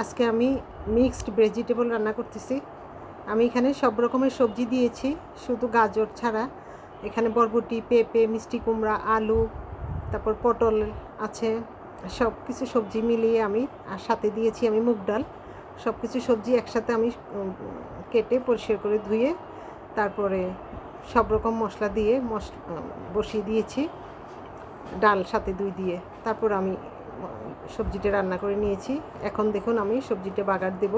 আজকে আমি mixed vegetable রান্না করতেছি। আমি এখানে সব রকমের সবজি দিয়েছি, শুধু গাজর ছাড়া। এখানে বরবটি, পেঁপে, মিষ্টি কুমড়া, আলু, তারপর পটল আছে। সব কিছু সবজি মিলিয়ে আমি, আর সাথে দিয়েছি আমি মুগ ডাল। সব কিছু সবজি একসাথে আমি কেটে পরিষ্কার করে ধুয়ে, তারপরে সব রকম মশলা দিয়ে মশ, বসিয়ে দিয়েছি, ডাল সাথে দুই দিয়ে। তারপর আমি সবজিটা রান্না করে নিয়েছি। এখন দেখুন আমি সবজিটা বাগার দেব।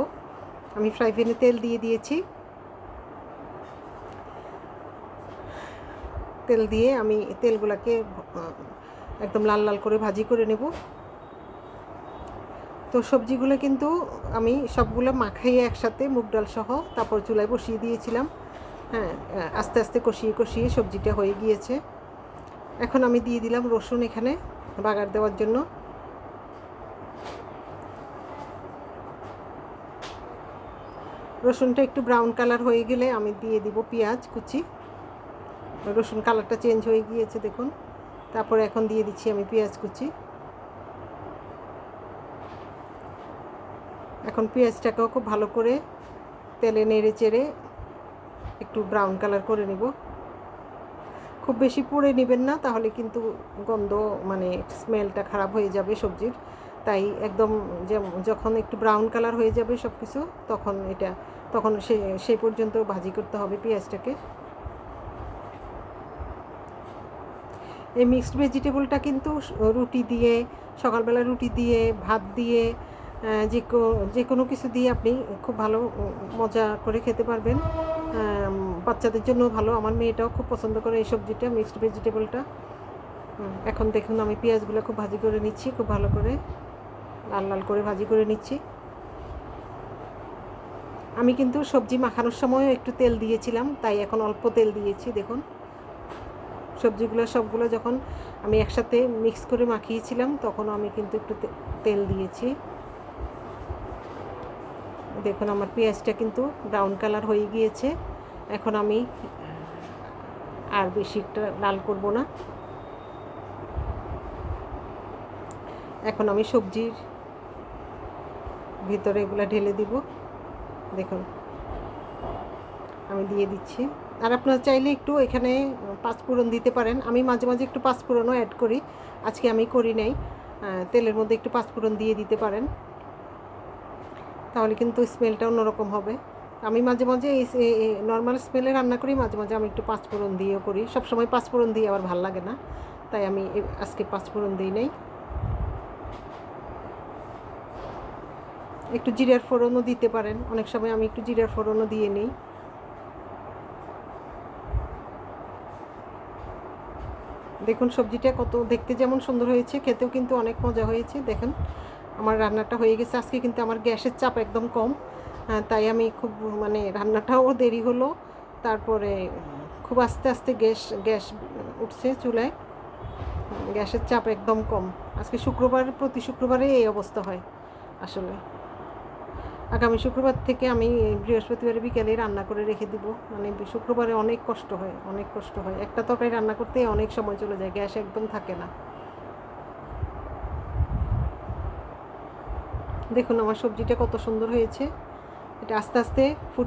আমি ফ্রাই প্যানে তেল দিয়ে দিয়েছি। তেল দিয়ে আমি তেলগুলোকে একদম লাল লাল করে ভাজি করে নেব। তো সবজিগুলো কিন্তু আমি সবগুলো মাখাইয়ে একসাথে মুগ ডাল সহ তারপর চুলায় বসিয়ে দিয়েছিলাম। হ্যাঁ আস্তে আস্তে কষিয়ে কষিয়ে সবজিটা হয়ে গিয়েছে। এখন আমি দিয়ে দিলাম রসুন এখানে বাগার দেওয়ার জন্য। রসুনটা একটু ব্রাউন কালার হয়ে গেলে আমি দিয়ে দিব পেঁয়াজ কুচি। রসুন কালারটা চেঞ্জ হয়ে গিয়েছে, দেখুন। তারপরে এখন দিয়ে দিচ্ছি আমি পেঁয়াজ কুচি। এখন পেঁয়াজটাকেও খুব ভালো করে তেলে নেড়ে চেড়ে একটু ব্রাউন কালার করে নেব। খুব বেশি পুড়ে নেবেন না, তাহলে কিন্তু গন্ধ মানে স্মেলটা খারাপ হয়ে যাবে সবজির। তাই একদম যখন একটু ব্রাউন কালার হয়ে যাবে সব কিছু তখন এটা তখন সে সেই পর্যন্ত ভাজি করতে হবে পেঁয়াজটাকে। এই মিক্সড ভেজিটেবলটা কিন্তু রুটি দিয়ে, সকালবেলা রুটি দিয়ে, ভাত দিয়ে যে যে কোনো কিছু দিয়ে আপনি খুব ভালো মজা করে খেতে পারবেন। বাচ্চাদের জন্য ভালো। আমার মেয়েটাও খুব পছন্দ করে এই সবজিটা মিক্সড ভেজিটেবলটা এখন দেখুন আমি পেঁয়াজগুলো খুব ভাজি করে নিচ্ছি, খুব ভালো করে, লাল লাল করে ভাজি করে নিচ্ছি। আমি কিন্তু সবজি মাখানোর সময়ও একটু তেল দিয়েছিলাম, তাই এখন অল্প তেল দিয়েছি, দেখুন। সবজিগুলো, সবগুলো যখন আমি একসাথে মিক্স করে মাখিয়েছিলাম তখন আমি কিন্তু একটু তেল দিয়েছি। দেখুন, আমার পেঁয়াজটা কিন্তু ব্রাউন কালার হয়ে গিয়েছে। এখন আমি আর বেশি একটা লাল করব না। এখন আমি সবজির ভিতরে এগুলো ঢেলে দিব। দেখুন। আমি দিয়ে দিচ্ছি। আর আপনারা চাইলে একটু এখানে পাঁচফোড়ন দিতে পারেন। আমি মাঝে মাঝে একটু পাঁচফোড়নও অ্যাড করি। আজকে আমি করি নাই। তেলের মধ্যে একটু পাঁচফোড়ন দিয়ে দিতে পারেন। তাহলে কিন্তু স্মেলটা অন্যরকম হবে। আমি মাঝে মাঝে এই নর্মাল স্মেলে রান্না করি, মাঝে মাঝে আমি একটু পাঁচফোড়ন দিয়েও করি। সবসময় পাঁচফোড়ন দিয়ে আবার ভালো লাগে না। তাই আমি আজকে পাঁচফোড়ন দিই নাই। একটু জিরার ফোড়নও দিতে পারেন। অনেক সময় আমি একটু জিরার ফোড়নও দিয়ে নিই। দেখুন সবজিটা কত, দেখতে যেমন সুন্দর হয়েছে, খেতেও কিন্তু অনেক মজা হয়েছে। দেখেন, আমার রান্নাটা হয়ে গেছে। আজকে কিন্তু আমার গ্যাসের চাপ একদম কম তাই আমি খুব মানে রান্নাটাও দেরি হলো। তারপরে খুব আস্তে আস্তে গ্যাস গ্যাস উঠছে চুলায়। গ্যাসের চাপ একদম কম। আজকে শুক্রবার, প্রতি শুক্রবারে এই অবস্থা হয় আসলে। আগামী শুক্রবার থেকে আমি বৃহস্পতিবারে বিকেলে রান্না করে রেখে দিব। মানে শুক্রবারে অনেক কষ্ট হয়, অনেক কষ্ট হয়। একটা তরকারি রান্না করতে অনেক সময় চলে যায়, গ্যাস একদম থাকে না। দেখুন আমার সবজিটা কত সুন্দর হয়েছে। এটা আস্তে আস্তে ফুটে